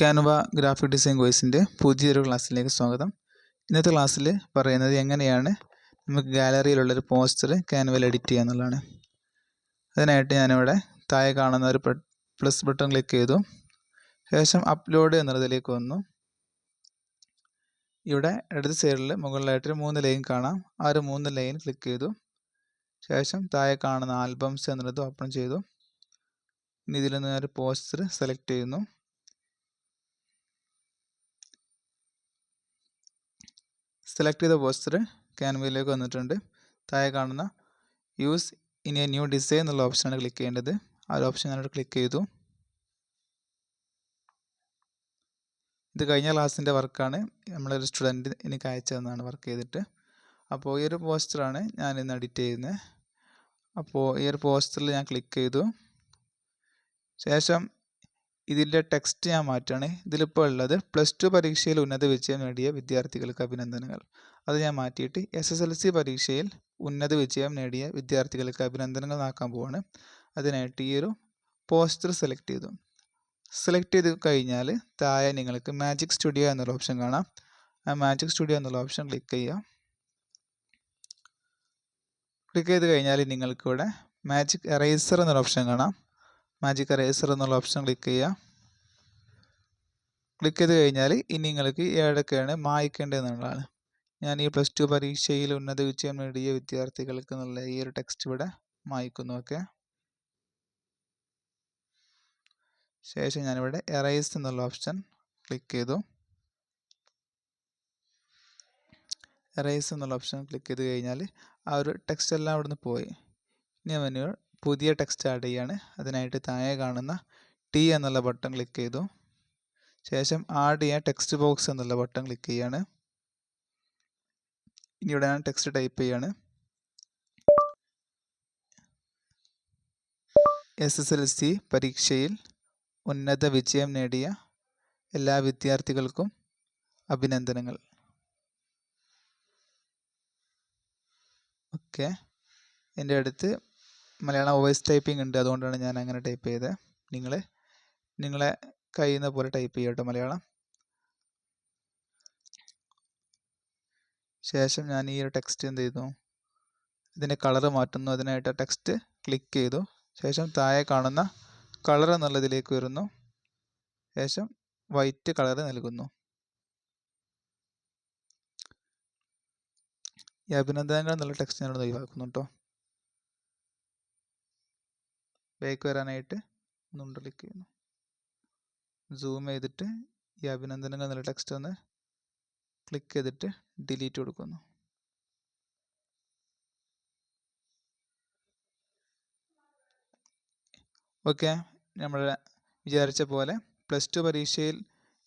Canva graphic design കോഴ്സിന്റെ പുതിയൊരു ക്ലാസ്സിലേക്ക് സ്വാഗതം. ഇന്നത്തെ ക്ലാസ്സിൽ പറയുന്നത് എങ്ങനെയാണ് നമുക്ക് ഗാലറിയിലുള്ളൊരു പോസ്റ്റർ ക്യാൻവയിൽ എഡിറ്റ് ചെയ്യുക എന്നുള്ളതാണ്. അതിനായിട്ട് ഞാനിവിടെ താഴെ കാണുന്ന ഒരു പ്ലസ് ബട്ടൺ ക്ലിക്ക് ചെയ്തു. ശേഷം അപ്ലോഡ് എന്നുള്ളതിലേക്ക് വന്നു. ഇവിടെ ഇടത് സൈഡിൽ മുകളിലായിട്ട് മൂന്ന് ലൈൻ കാണാം. ആ ഒരു മൂന്ന് ലൈൻ ക്ലിക്ക് ചെയ്തു. ശേഷം താഴെ കാണുന്ന ആൽബംസ് എന്നുള്ളത് ഓപ്പൺ ചെയ്തു. ഇനി ഇതിൽ നിന്ന് ഒരു പോസ്റ്റർ സെലക്ട് ചെയ്യുന്നു. സെലക്ട് ചെയ്ത പോസ്റ്റർ ക്യാൻവയിലേക്ക് വന്നിട്ടുണ്ട്. താഴെ കാണുന്ന use in a new design എന്നുള്ള ഓപ്ഷനാണ് ക്ലിക്ക് ചെയ്യേണ്ടത്. ആ ഒരു ഓപ്ഷൻ ഞാനിവിടെ ക്ലിക്ക് ചെയ്തു. ഇത് കഴിഞ്ഞ ക്ലാസ്സിന്റെ വർക്കാണ് നമ്മളൊരു സ്റ്റുഡന്റ് എനിക്ക് അയച്ചു തന്നതാണ് വർക്ക് ചെയ്തിട്ട്. അപ്പോൾ ഈ ഒരു പോസ്റ്ററാണ് ഞാൻ ഇന്ന് എഡിറ്റ് ചെയ്യുന്നത് അപ്പോൾ ഈ ഒരു പോസ്റ്ററിൽ ഞാൻ ക്ലിക്ക് ചെയ്തു. ശേഷം ഇതിന്റെ ടെക്സ്റ്റ് ഞാൻ മാറ്റുകയാണ്. ഇതിലിപ്പോൾ ഉള്ളത് പ്ലസ് ടു പരീക്ഷയിൽ ഉന്നത വിജയം നേടിയ വിദ്യാർത്ഥികൾക്ക് അഭിനന്ദനങ്ങൾ. അത് ഞാൻ മാറ്റിയിട്ട് എസ് എസ് എൽ സി പരീക്ഷയിൽ ഉന്നത വിജയം നേടിയ വിദ്യാർത്ഥികൾക്ക് അഭിനന്ദനങ്ങൾ ആക്കാൻ പോവാണ്. അതിനായിട്ട് ഈ ഒരു പോസ്റ്റർ സെലക്ട് ചെയ്തു. സെലക്ട് ചെയ്ത് കഴിഞ്ഞാൽ താഴെ നിങ്ങൾക്ക് മാജിക് സ്റ്റുഡിയോ എന്നുള്ള ഓപ്ഷൻ കാണാം. ആ മാജിക് സ്റ്റുഡിയോ എന്നുള്ള ഓപ്ഷൻ ക്ലിക്ക് ചെയ്യുക. ക്ലിക്ക് ചെയ്ത് കഴിഞ്ഞാൽ നിങ്ങൾക്കിവിടെ മാജിക് എറേസർ എന്നൊരു ഓപ്ഷൻ കാണാം. മാജിക് എറേസർ എന്നുള്ള ഓപ്ഷൻ ക്ലിക്ക് ചെയ്യുക. ക്ലിക്ക് ചെയ്ത് കഴിഞ്ഞാൽ ഇനി നിങ്ങൾക്ക് ഏതൊക്കെയാണ് മായ്ക്കേണ്ടതെന്നുള്ളതാണ്. ഞാൻ ഈ പ്ലസ് ടു പരീക്ഷയിൽ ഉന്നത വിജയം നേടിയ വിദ്യാർത്ഥികൾക്ക് എന്നുള്ള ഈ ഒരു ടെക്സ്റ്റ് ഇവിടെ മായ്ക്കുന്നു ഓക്കെ ശേഷം ഞാനിവിടെ എറൈസ് എന്നുള്ള ഓപ്ഷൻ ക്ലിക്ക് ചെയ്തു. എറൈസ് എന്നുള്ള ഓപ്ഷൻ ക്ലിക്ക് ചെയ്ത് കഴിഞ്ഞാൽ ആ ഒരു ടെക്സ്റ്റ് എല്ലാം അവിടെ നിന്ന് പോയി. ഇനി അവന് പുതിയ ടെക്സ്റ്റ് ആഡ് ചെയ്യാണ്. അതിനായിട്ട് താഴെ കാണുന്ന ടി എന്നുള്ള ബട്ടൺ ക്ലിക്ക് ചെയ്തു. ശേഷം ആഡ് ചെയ്യാൻ ടെക്സ്റ്റ് ബോക്സ് എന്നുള്ള ബട്ടൺ ക്ലിക്ക് ചെയ്യാണ്. ഇനി ഇവിടെ ഞാൻ ടെക്സ്റ്റ് ടൈപ്പ് ചെയ്യാണ്. എസ് എസ് എൽ സി പരീക്ഷയിൽ ഉന്നത വിജയം നേടിയ എല്ലാ വിദ്യാർത്ഥികൾക്കും അഭിനന്ദനങ്ങൾ. ഓക്കെ എന്റെ അടുത്ത് മലയാളം വോയിസ് ടൈപ്പിംഗ് ഉണ്ട്. അതുകൊണ്ടാണ് ഞാൻ അങ്ങനെ ടൈപ്പ് ചെയ്തത് നിങ്ങൾ നിങ്ങളെ കഴിയുന്ന പോലെ ടൈപ്പ് ചെയ്യട്ടോ മലയാളം. ശേഷം ഞാൻ ഈ ഒരു ടെക്സ്റ്റ് എന്ത് ചെയ്തു? ഇതിന്റെ കളർ മാറ്റുന്നു. അതിനായിട്ട് ടെക്സ്റ്റ് ക്ലിക്ക് ചെയ്തു. ശേഷം താഴെ കാണുന്ന കളർ എന്നുള്ളതിലേക്ക് വരുന്നു. ശേഷം വൈറ്റ് കളർ നൽകുന്നു. ഈ അഭിനന്ദനങ്ങൾ എന്നുള്ള ടെക്സ്റ്റ് ഞാൻ ഒഴിവാക്കുന്നു കേട്ടോ. ബാക്ക് വരാനായിട്ട് ഒന്നുകൊണ്ട് ക്ലിക്ക് ചെയ്യുന്നു സൂം ചെയ്തിട്ട് ഈ അഭിനന്ദനങ്ങൾ എന്നുള്ള ടെക്സ്റ്റ് ഒന്ന് ക്ലിക്ക് ചെയ്തിട്ട് ഡിലീറ്റ് കൊടുക്കുന്നു. ഓക്കെ നമ്മൾ വിചാരിച്ച പോലെ പ്ലസ് ടു പരീക്ഷയിൽ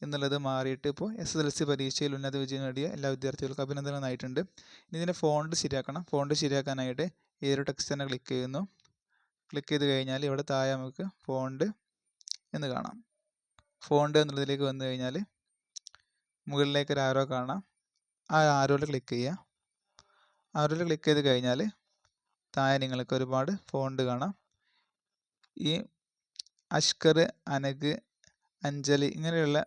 എന്നുള്ളത് മാറിയിട്ട് ഇപ്പോൾ എസ് എസ് എൽ സി പരീക്ഷയിൽ ഉന്നത വിജയം നേടിയ എല്ലാ വിദ്യാർത്ഥികൾക്കും അഭിനന്ദനം ആയിട്ടുണ്ട്. ഇനി ഇതിന്റെ ഫോണ്ട് ശരിയാക്കണം. ഫോണ്ട് ശരിയാക്കാനായിട്ട് ഏതൊരു ടെക്സ്റ്റ് തന്നെ ക്ലിക്ക് ചെയ്യുന്നു. ക്ലിക്ക് ചെയ്ത് കഴിഞ്ഞാൽ ഇവിടെ താഴെ നമുക്ക് ഫോണ്ട് എന്ന് കാണാം. ഫോണ്ട് എന്നുള്ളതിലേക്ക് വന്നു കഴിഞ്ഞാൽ മുകളിലേക്ക് ഒരു ആരോ കാണാം. ആ ആരോയിൽ ക്ലിക്ക് ചെയ്യുക. ആരോയിൽ ക്ലിക്ക് ചെയ്ത് കഴിഞ്ഞാൽ താഴെ നിങ്ങൾക്ക് ഒരുപാട് ഫോണ്ട് കാണാം. ഈ അഷ്കർ അനഗ് അഞ്ജലി ഇങ്ങനെയുള്ള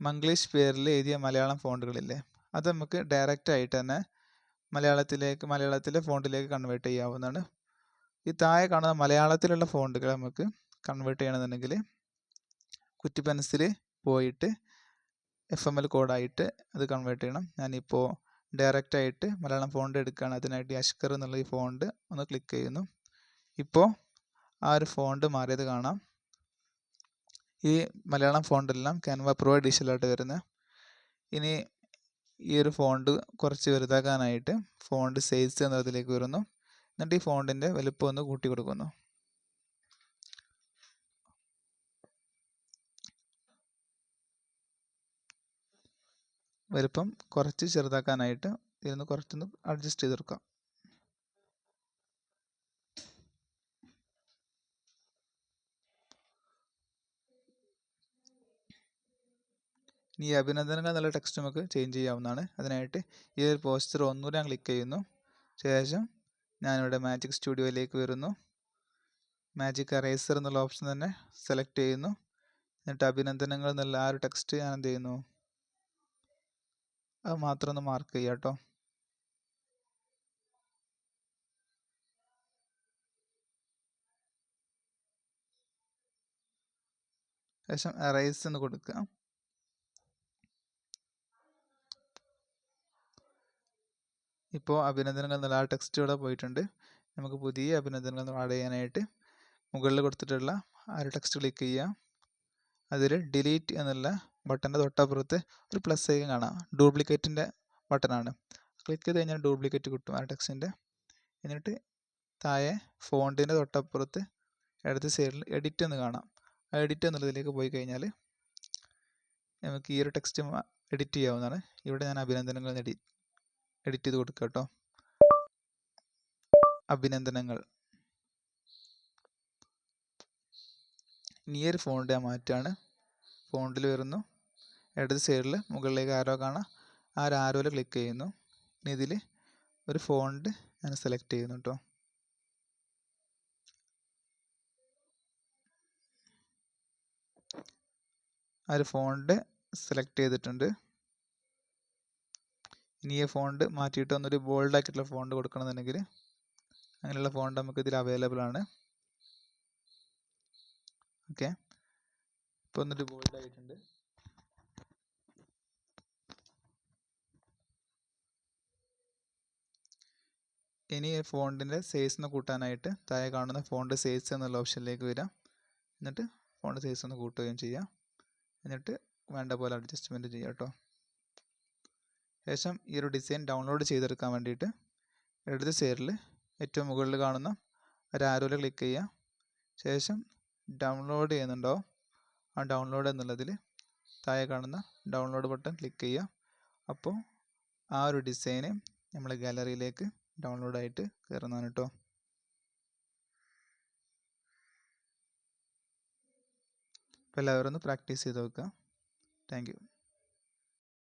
മംഗ്ലീഷ് പേരിൽ എഴുതിയ മലയാളം ഫോണ്ടുകളില്ലേ അത് നമുക്ക് ഡയറക്റ്റ് ആയിട്ട് തന്നെ മലയാളത്തിലേക്ക് മലയാളത്തിലെ ഫോണ്ടിലേക്ക് കൺവേർട്ട് ചെയ്യാവുന്നതാണ്. ഈ താഴെ കാണുന്ന മലയാളത്തിലുള്ള ഫോണ്ടുകൾ നമുക്ക് കൺവേർട്ട് ചെയ്യണമെന്നുണ്ടെങ്കിൽ കുറ്റി പെൻസിൽ പോയിട്ട് എഫ് എം എൽ കോഡായിട്ട് അത് കൺവേർട്ട് ചെയ്യണം. ഞാനിപ്പോൾ ഡയറക്റ്റായിട്ട് മലയാളം ഫോണ്ട് എടുക്കുകയാണ് അതിനായിട്ട് അഷ്കർ എന്നുള്ള ഈ ഫോണ്ട് ഒന്ന് ക്ലിക്ക് ചെയ്യുന്നു. ഇപ്പോൾ ആ ഒരു ഫോണ്ട് മാറിയത് കാണാം. ഈ മലയാളം ഫോണ്ടെല്ലാം ക്യാൻവ പ്രോ എഡിഷനിലായിട്ട് വരുന്നത് ഇനി ഈ ഒരു ഫോണ്ട് കുറച്ച് വലുതാക്കാനായിട്ട് ഫോണ്ട് സൈസ് എന്നതിലേക്ക് വരുന്നു. എന്നിട്ട് ഈ ഫോണ്ടിന്റെ വലുപ്പം ഒന്ന് കൂട്ടി കൊടുക്കുന്നു. വലുപ്പം കുറച്ച് ചെറുതാക്കാനായിട്ട് ഇതിന്ന് കുറച്ചൊന്ന് അഡ്ജസ്റ്റ് ചെയ്തെടുക്കാം ഇനി അഭിനന്ദനങ്ങൾ എന്നുള്ള ടെക്സ്റ്റ് നമുക്ക് ചേഞ്ച് ചെയ്യാവുന്നതാണ്. അതിനായിട്ട് ഈ ഒരു പോസ്റ്റർ ഒന്നുകൂടെ ഞാൻ ക്ലിക്ക് ചെയ്യുന്നു. ശേഷം ഞാനിവിടെ മാജിക് സ്റ്റുഡിയോയിലേക്ക് വരുന്നു. മാജിക് അറേസർ എന്നുള്ള ഓപ്ഷൻ തന്നെ സെലക്ട് ചെയ്യുന്നു. എന്നിട്ട് അഭിനന്ദനങ്ങൾ എന്നുള്ള ആ ഒരു ടെക്സ്റ്റ് ഞാൻ എന്ത് ചെയ്യുന്നു? അത് മാത്രം ഒന്ന് മാർക്ക് ചെയ്യാം കേട്ടോ. ശേഷം എറൈസ് എന്ന് കൊടുക്കുക ഇപ്പോൾ അഭിനന്ദനങ്ങൾ എന്നുള്ള ആ ടെക്സ്റ്റ് ഇവിടെ പോയിട്ടുണ്ട്. നമുക്ക് പുതിയ അഭിനന്ദനങ്ങൾ ആഡ് ചെയ്യാനായിട്ട് മുകളിൽ കൊടുത്തിട്ടുള്ള ആ ഒരു ടെക്സ്റ്റ് ക്ലിക്ക് ചെയ്യാം അതിൽ ഡിലീറ്റ് എന്നുള്ള ബട്ടന്റെ തൊട്ടപ്പുറത്ത് ഒരു പ്ലസ് ഐക്കൺ കാണാം. ഡ്യൂപ്ലിക്കേറ്റിന്റെ ബട്ടനാണ് ക്ലിക്ക് ചെയ്ത് കഴിഞ്ഞാൽ ഡ്യൂപ്ലിക്കേറ്റ് കിട്ടും ആ ടെക്സ്റ്റിന്റെ എന്നിട്ട് താഴെ ഫോണ്ടിന്റെ തൊട്ടപ്പുറത്ത് ഇടത് സൈഡിൽ എഡിറ്റ് എന്ന് കാണാം. ആ എഡിറ്റ് എന്നുള്ളതിലേക്ക് പോയി കഴിഞ്ഞാൽ നമുക്ക് ഈ ഒരു ടെക്സ്റ്റ് എഡിറ്റ് ചെയ്യാവുന്നതാണ്. ഇവിടെ ഞാൻ അഭിനന്ദനങ്ങൾ എഡി എഡിറ്റ് ചെയ്ത് കൊടുക്കുക കേട്ടോ അഭിനന്ദനങ്ങൾ. നിയർ ഒരു ആ മാറ്റാണ്. ഫോണ്ടിൽ വരുന്നു. ഇടത് സൈഡിൽ മുകളിലേക്ക് ആരോ കാണാം. ആ ഒരു ആരോയിൽ ക്ലിക്ക് ചെയ്യുന്നു. ഇനി ഇതിൽ ഒരു ഫോണ്ട് ഞാൻ സെലക്ട് ചെയ്യുന്നു കേട്ടോ ആ ഒരു ഫോണ്ട് സെലക്ട് ചെയ്തിട്ടുണ്ട്. ഇനി ഈ ഫോണ്ട് മാറ്റിയിട്ട് ഒന്നൊരു ബോൾഡ് ആക്കിയിട്ടുള്ള ഫോണ്ട് കൊടുക്കണമെന്നുണ്ടെങ്കിൽ അങ്ങനെയുള്ള ഫോണ്ട് നമുക്ക് ഇതിൽ അവൈലബിൾ ആണ്. ഓക്കെ ഇപ്പോൾ ഒന്നൊരു ബോൾഡ് ആയിട്ടുണ്ട്. ഇനി ഫോണ്ടിന്റെ സൈസ് ഒന്ന് കൂട്ടാനായിട്ട് താഴെ കാണുന്ന ഫോണ്ട് സൈസ് എന്നുള്ള ഓപ്ഷനിലേക്ക് വരാം. എന്നിട്ട് ഫോണ്ട് സൈസ് ഒന്ന് കൂട്ടുകയും ചെയ്യാം. എന്നിട്ട് വേണ്ട പോലെ അഡ്ജസ്റ്റ്മെന്റ് ചെയ്യാം കേട്ടോ ശേഷം ഈ ഒരു ഡിസൈൻ ഡൗൺലോഡ് ചെയ്തെടുക്കാൻ വേണ്ടിയിട്ട് ഇടത് സൈഡിൽ ഏറ്റവും മുകളിൽ കാണുന്ന ഒരു ആരോയിൽ ക്ലിക്ക് ചെയ്യുക. ശേഷം ഡൗൺലോഡ് ചെയ്യുന്നുണ്ടോ? ആ ഡൗൺലോഡ് എന്നുള്ളതിൽ താഴെ കാണുന്ന ഡൗൺലോഡ് ബട്ടൺ ക്ലിക്ക് ചെയ്യുക. അപ്പോൾ ആ ഒരു ഡിസൈന് നമ്മൾ ഗാലറിയിലേക്ക് ഡൗൺലോഡായിട്ട് കയറുന്നതാണ് കേട്ടോ അപ്പോൾ എല്ലാവരും ഒന്ന് പ്രാക്ടീസ് ചെയ്ത് നോക്കുക. താങ്ക്